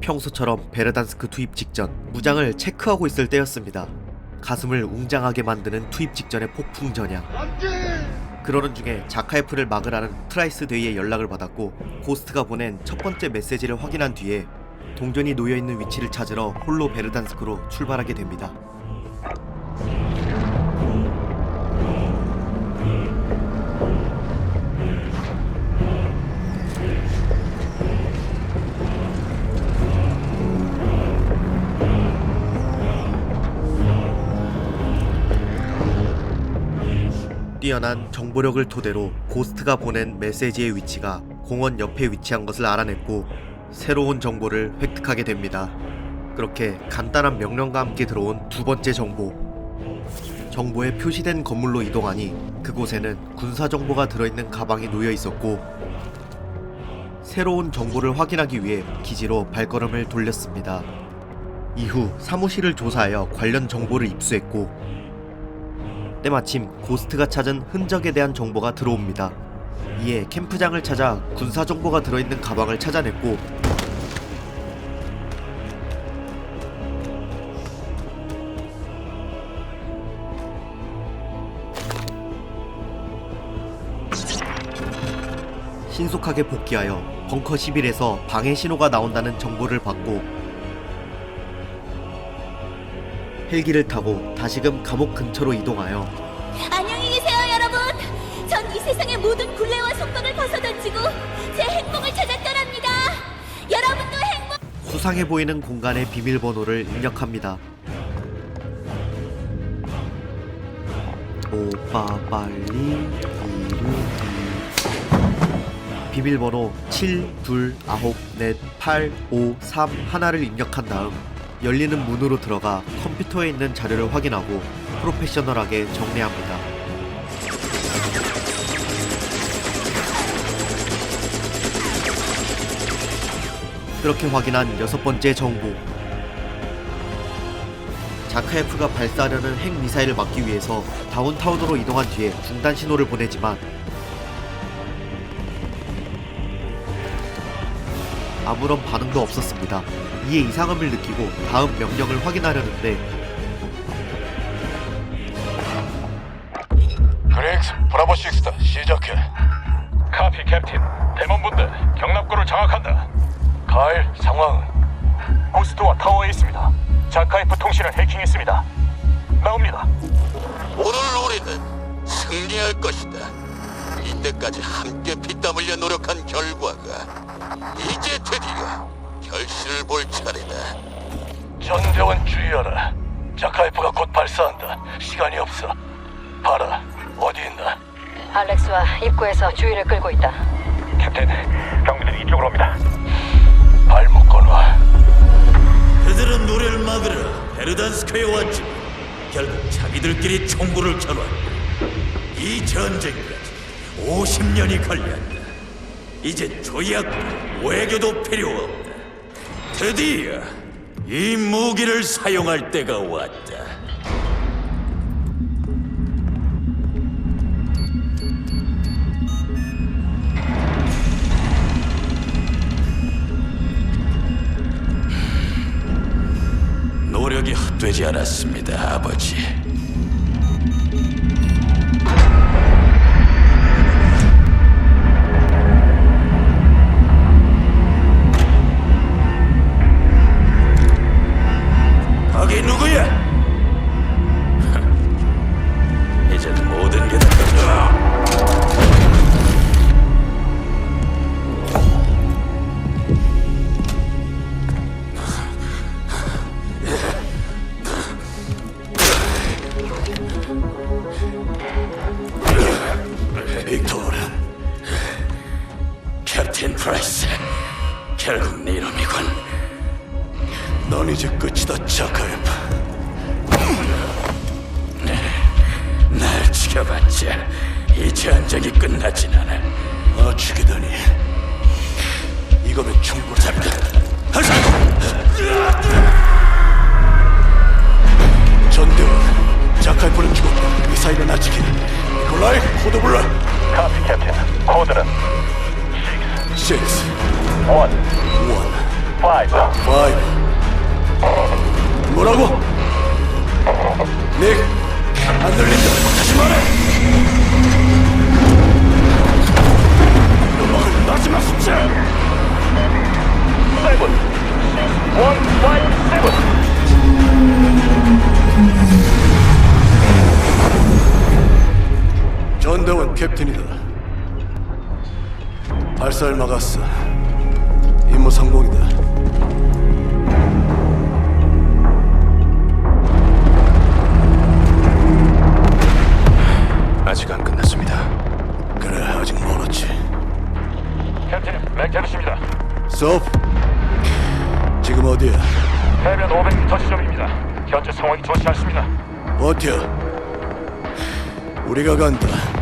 평소처럼 베르단스크 투입 직전 무장을 체크하고 있을 때였습니다. 가슴을 웅장하게 만드는 투입 직전의 폭풍 전향. 그러는 중에 자카에프를 막으라는 트라이스 데이의 연락을 받았고 고스트가 보낸 첫 번째 메시지를 확인한 뒤에 동전이 놓여 있는 위치를 찾으러 홀로 베르단스크로 출발하게 됩니다. 뛰어난 정보력을 토대로 고스트가 보낸 메시지의 위치가 공원 옆에 위치한 것을 알아냈고 새로운 정보를 획득하게 됩니다. 그렇게 간단한 명령과 함께 들어온 두 번째 정보. 정보에 표시된 건물로 이동하니 그곳에는 군사 정보가 들어있는 가방이 놓여 있었고 새로운 정보를 확인하기 위해 기지로 발걸음을 돌렸습니다. 이후 사무실을 조사하여 관련 정보를 입수했고 때마침 고스트가 찾은 흔적에 대한 정보가 들어옵니다. 이에 캠프장을 찾아 군사 정보가 들어있는 가방을 찾아냈고 신속하게 복귀하여 벙커 11에서 방해 신호가 나온다는 정보를 받고 헬기를 타고 다시금 감옥 근처로 이동하여 안녕히 계세요, 여러분. 전 이 세상의 모든 굴레와 속박을 벗어던지고 제 행복을 찾아 떠납니다. 여러분도 행복. 수상해 보이는 공간의 비밀번호를 입력합니다. 오빠 빨리 이루기 비밀번호 7294853 하나를 입력한 다음 열리는 문으로 들어가 컴퓨터에 있는 자료를 확인하고 프로페셔널하게 정리합니다. 그렇게 확인한 여섯 번째 정보. 자카예프가 발사하려는 핵 미사일을 막기 위해서 다운타운으로 이동한 뒤에 중단 신호를 보내지만 아무런 반응도 없었습니다. 이에 이상함을 느끼고 다음 명령을 확인하려는데 그렉스 브라보 식스다. 시작해. 카피 캡틴. 대원분들 경납고를 장악한다. 가일 상황은 고스트와 타워에 있습니다. 자카이프 통신을 해킹했습니다. 나옵니다. 오늘 우리는 승리할 것이다. 이때까지 함께 피땀 흘려 노력한 결과가 이제 드디어 결실을 볼 차례다. 전대원 주의하라. 자카이프가 곧 발사한다. 시간이 없어. 봐라 어디 있나? 알렉스와 입구에서 주의를 끌고 있다. 캡틴 경비들이 이쪽으로 옵니다. 발목 건와 그들은 노래를 막으러 베르단스크에 왔지. 결국 자기들끼리 총구를 겨눴다. 이 전쟁까지 50년이 걸렸다 이제 조약도 외교도 필요 없다 드디어 이 무기를 사용할 때가 왔다 노력이 헛되지 않았습니다, 아버지. 프라이스 결국 네 놈이군. 넌 이제 끝이다 자카예프 날 죽여봤자 이 전쟁이 끝나진 않아. 어 죽이다니. 이거면 충분합니다. 하자! 전대원 자카예프는 죽었고 미사일은 아직이다. 니콜라이 코드 불러. 카피 캡틴 코드는 6 1 1 파이브. 파이브. 뭐라고? 닉, 안 들린다. 다시 말해. 음악을 마지막 숫자. 세븐. 원 파이브 세븐. 전대원 캡틴이다. 발사를 막았어. 임무 성공이다. 아직 안 끝났습니다. 그래, 아직 멀었지. 캡틴 맥테르시입니다. 섭, 지금 어디야? 해변 500m 지점입니다. 현재 상황이 좋지 않습니다. 버텨. 우리가 간다.